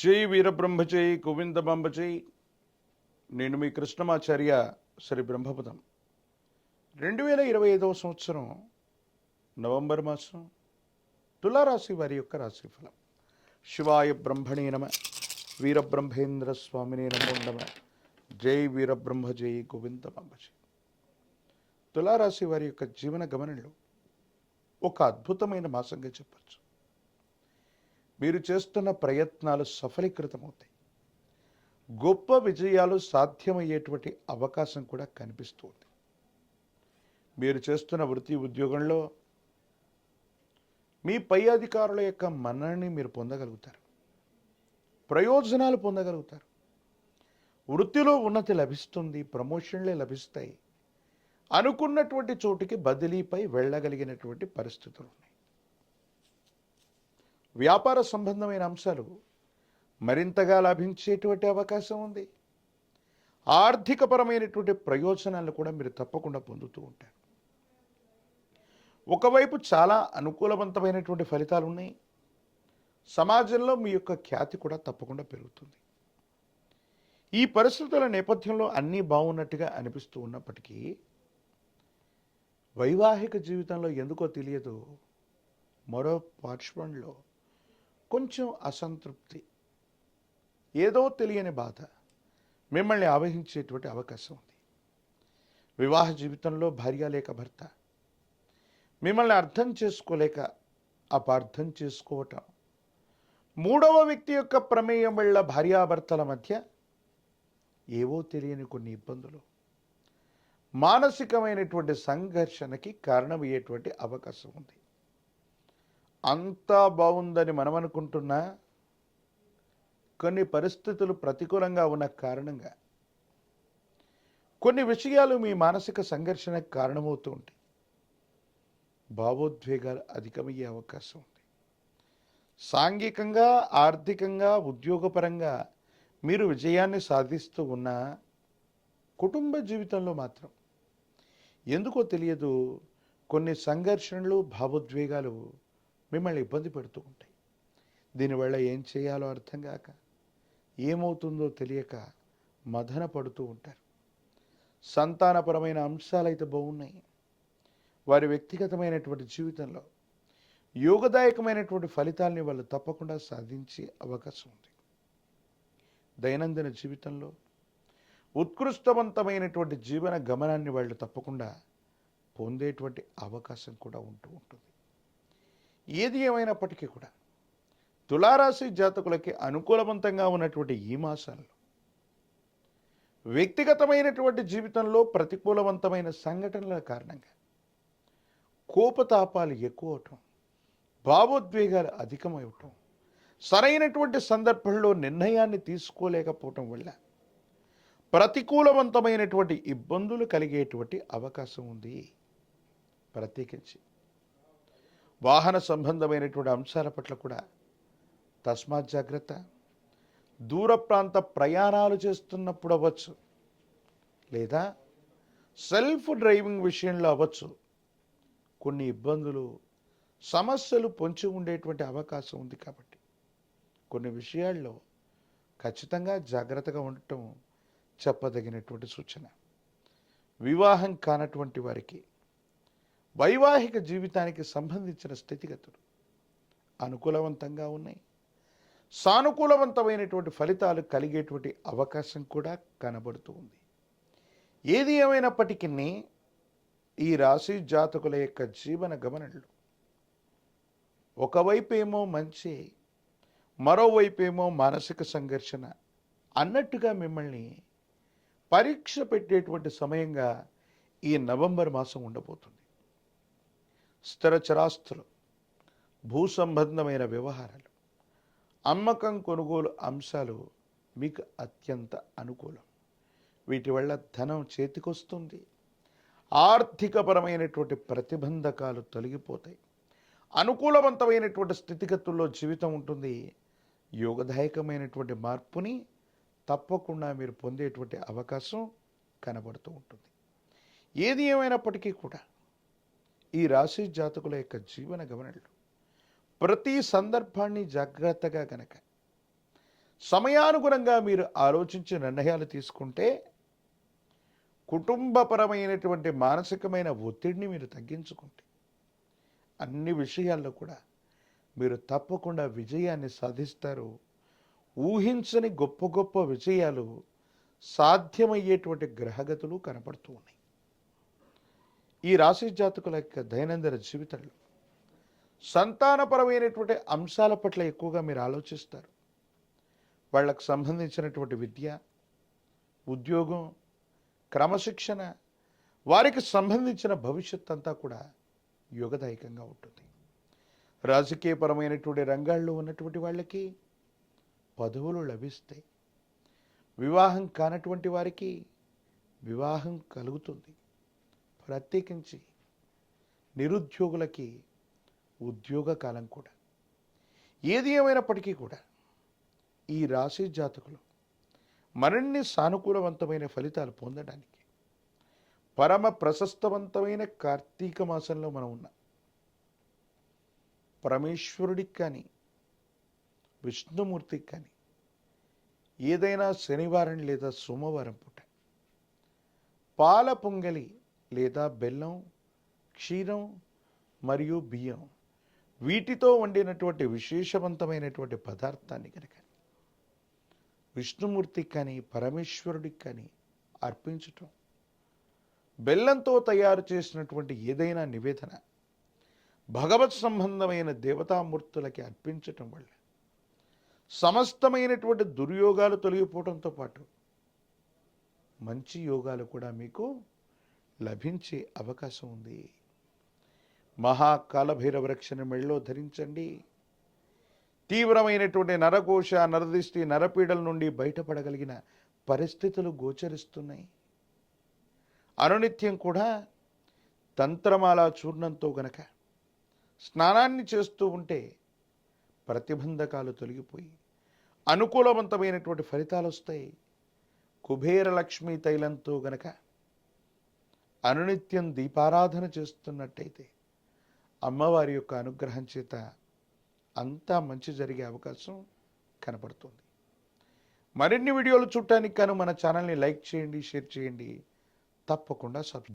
జై వీరబ్రహ్మజై గోవిందబంబజై నేను మీ కృష్ణమాచార్య శ్రీ బ్రహ్మపదం. రెండు వేల ఇరవై ఐదవ సంవత్సరం నవంబర్ మాసం తులారాశి వారి యొక్క రాశిఫలం. శివాయ బ్రహ్మణే నమ వీరబ్రహ్మేంద్ర స్వామినే నమో నమ జై వీరబ్రహ్మ జై గోవిందబంబజై తులారాశి వారి యొక్క జీవన గమనంలో ఒక అద్భుతమైన మాసంగా చెప్పచ్చు. మీరు చేస్తున్న ప్రయత్నాలు సఫలీకృతమవుతాయి. గొప్ప విజయాలు సాధ్యమయ్యేటువంటి అవకాశం కూడా కనిపిస్తుంది. మీరు చేస్తున్న వృత్తి ఉద్యోగంలో మీ పై అధికారుల యొక్క మన్నని మీరు పొందగలుగుతారు. ప్రయోజనాలు పొందగలుగుతారు. వృత్తిలో ఉన్నతి లభిస్తుంది ప్రమోషన్లే లభిస్తాయి. అనుకున్నటువంటి చోటికి బదిలీపై వెళ్ళగలిగినటువంటి పరిస్థితులు ఉన్నాయి. వ్యాపార సంబంధమైన అంశాలు మరింతగా లభించేటువంటి అవకాశం ఉంది. ఆర్థికపరమైనటువంటి ప్రయోజనాలు కూడా మీరు తప్పకుండా పొందుతూ ఉంటారు. ఒకవైపు చాలా అనుకూలవంతమైనటువంటి ఫలితాలు ఉన్నాయి. సమాజంలో మీ యొక్క ఖ్యాతి కూడా తప్పకుండా పెరుగుతుంది. ఈ పరిస్థితుల నేపథ్యంలో అన్నీ బాగున్నట్టుగా అనిపిస్తూ ఉన్నప్పటికీ వైవాహిక జీవితంలో ఎందుకో తెలియదు. మరో పార్శ్వంలో కొంచెం అసంతృప్తి. ఏదో తెలియని బాధ. మిమ్మల్ని ఆవహించేటువంటి అవకాశం ఉంది. వివాహ జీవితంలో భార్య లేక భర్త. మిమ్మల్ని అర్థం చేసుకోలేక అపార్థం చేసుకోవటం. మూడవ వ్యక్తి యొక్క ప్రమేయం వల్ల భార్యాభర్తల మధ్య ఏవో తెలియని కొన్ని ఇబ్బందులు. మానసికమైనటువంటి సంఘర్షణకి కారణమయ్యేటువంటి అవకాశం ఉంది. అంతా బాగుందని మనం అనుకుంటున్నా కొన్ని పరిస్థితులు ప్రతికూలంగా ఉన్న కారణంగా. కొన్ని విషయాలు మీ మానసిక సంఘర్షణకు కారణమవుతూ ఉంటాయి. భావోద్వేగాలు అధికమయ్యే అవకాశం ఉంది. సాంఘికంగా ఆర్థికంగా ఉద్యోగపరంగా మీరు విజయాన్ని సాధిస్తూ ఉన్న కుటుంబ జీవితంలో మాత్రం ఎందుకో తెలియదు. కొన్ని సంఘర్షణలు భావోద్వేగాలు మిమ్మల్ని ఇబ్బంది పెడుతూ ఉంటాయి. దీనివల్ల ఏం చేయాలో అర్థం కాక ఏమవుతుందో తెలియక మదన పడుతూ ఉంటారు. సంతానపరమైన అంశాలైతే బాగున్నాయి. వారి వ్యక్తిగతమైనటువంటి జీవితంలో యోగదాయకమైనటువంటి ఫలితాల్ని వాళ్ళు తప్పకుండా సాధించే అవకాశం ఉంది. దైనందిన జీవితంలో ఉత్కృష్టవంతమైనటువంటి జీవన గమనాన్ని వాళ్ళు తప్పకుండా పొందేటువంటి అవకాశం కూడా ఉంటూ ఉంటుంది. ఏది ఏమైనప్పటికీ కూడా తులారాశి జాతకులకి అనుకూలవంతంగా ఉన్నటువంటి ఈ మాసాల్లో వ్యక్తిగతమైనటువంటి జీవితంలో ప్రతికూలవంతమైన సంఘటనల కారణంగా కోపతాపాలు ఎక్కువ అవటం భావోద్వేగాలు అధికమవటం సరైనటువంటి సందర్భంలో నిర్ణయాన్ని తీసుకోలేకపోవటం వల్ల ప్రతికూలవంతమైనటువంటి ఇబ్బందులు కలిగేటువంటి అవకాశం ఉంది. ప్రత్యేకించి వాహన సంబంధమైనటువంటి అంశాల పట్ల కూడా తస్మాత్ జాగ్రత్త. దూర ప్రాంత ప్రయాణాలు చేస్తున్నప్పుడు అవ్వచ్చు. లేదా సెల్ఫ్ డ్రైవింగ్ విషయంలో అవ్వచ్చు. కొన్ని ఇబ్బందులు సమస్యలు పొంచి ఉండేటువంటి అవకాశం ఉంది కాబట్టి. కొన్ని విషయాల్లో ఖచ్చితంగా జాగ్రత్తగా ఉండటం చెప్పదగినటువంటి సూచన. వివాహం కానటువంటి వారికి వైవాహిక జీవితానికి సంబంధించిన స్థితిగతులు అనుకూలవంతంగా ఉన్నాయి. సానుకూలవంతమైనటువంటి ఫలితాలు కలిగేటువంటి అవకాశం కూడా కనబడుతూ ఉంది. ఏది ఏమైనప్పటికీ ఈ రాశి జాతకుల యొక్క జీవన గమనంలో ఒకవైపు ఏమో మంచి మరోవైపు ఏమో మానసిక సంఘర్షణ అన్నట్టుగా మిమ్మల్ని పరీక్ష పెట్టేటువంటి సమయంగా ఈ నవంబర్ మాసం ఉండబోతుంది. స్థిరచరాస్తులు భూ సంబంధమైన వ్యవహారాలు అమ్మకం కొనుగోలు అంశాలు మీకు అత్యంత అనుకూలం. వీటి వల్ల ధనం చేతికొస్తుంది. ఆర్థికపరమైనటువంటి ప్రతిబంధకాలు తొలగిపోతాయి. అనుకూలవంతమైనటువంటి స్థితిగతుల్లో జీవితం ఉంటుంది. యోగదాయకమైనటువంటి మార్పుని తప్పకుండా మీరు పొందేటువంటి అవకాశం కనబడుతూ ఉంటుంది. ఏది ఏమైనప్పటికీ కూడా ఈ రాశి జాతకుల యొక్క జీవన గమనలు. ప్రతి సందర్భాన్ని జాగ్రత్తగా గనక సమయానుగుణంగా మీరు ఆలోచించి నిర్ణయాలు తీసుకుంటే కుటుంబపరమైనటువంటి మానసికమైన ఒత్తిడిని మీరు తగ్గించుకుంటే అన్ని విషయాల్లో కూడా మీరు తప్పకుండా విజయాన్ని సాధిస్తారు. ఊహించని గొప్ప గొప్ప విజయాలు సాధ్యమయ్యేటువంటి గ్రహగతులు కనపడుతూ ఉన్నాయి. ఈ రాశి జాతకుల యొక్క దైనందిన జీవితంలో సంతానపరమైనటువంటి అంశాల పట్ల ఎక్కువగా మీరు ఆలోచిస్తారు. వాళ్ళకు సంబంధించినటువంటి విద్య ఉద్యోగం క్రమశిక్షణ వారికి సంబంధించిన భవిష్యత్ అంతా కూడా యోగదాయకంగా ఉంటుంది. రాజకీయపరమైనటువంటి రంగాల్లో ఉన్నటువంటి వాళ్ళకి పదవులు లభిస్తాయి వివాహం కానటువంటి వారికి వివాహం కలుగుతుంది. ప్రత్యేకించి నిరుద్యోగులకి ఉద్యోగ కాలం కూడా. ఏది ఏమైనప్పటికీ కూడా ఈ రాశి జాతకులు మరిన్ని సానుకూలవంతమైన ఫలితాలు పొందడానికి పరమ ప్రశస్తవంతమైన కార్తీక మాసంలో మనం ఉన్నాం. పరమేశ్వరుడికి కానీ విష్ణుమూర్తికి కానీ ఏదైనా శనివారం లేదా సోమవారం పూట పాల పొంగలి లేదా బెల్లం క్షీరం మరియు బియ్యం. వీటితో వండినటువంటి విశేషవంతమైనటువంటి పదార్థాన్ని కనుక విష్ణుమూర్తికి కానీ పరమేశ్వరుడికి కానీ అర్పించటం. బెల్లంతో తయారు చేసినటువంటి ఏదైనా నివేదన భగవత్ సంబంధమైన దేవతామూర్తులకి అర్పించటం వల్ల సమస్తమైనటువంటి దుర్యోగాలు తొలగిపోవడంతో పాటు మంచి యోగాలు కూడా మీకు లభించే అవకాశం ఉంది. మహాకాలభైరవ రక్షణ మెళ్ళో ధరించండి. తీవ్రమైనటువంటి నరకోశ నరదృష్టి నరపీడల నుండి బయటపడగలిగిన పరిస్థితులు గోచరిస్తున్నాయి. అనునిత్యం కూడా తంత్రమాల చూర్ణంతో గనక స్నానాన్ని చేస్తూ ఉంటే ప్రతిబంధకాలు తొలగిపోయి అనుకూలవంతమైనటువంటి ఫలితాలు వస్తాయి కుబేర లక్ష్మీ తైలంతో గనక అనునిత్యం దీపారాధన చేస్తున్నట్టయితే అమ్మవారి యొక్క అనుగ్రహం చేత అంతా మంచి జరిగే అవకాశం కనపడుతుంది. మరిన్ని వీడియోలు చూడటానికి కను మన ఛానల్ని లైక్ చేయండి షేర్ చేయండి. తప్పకుండా సబ్స్క్రైబ్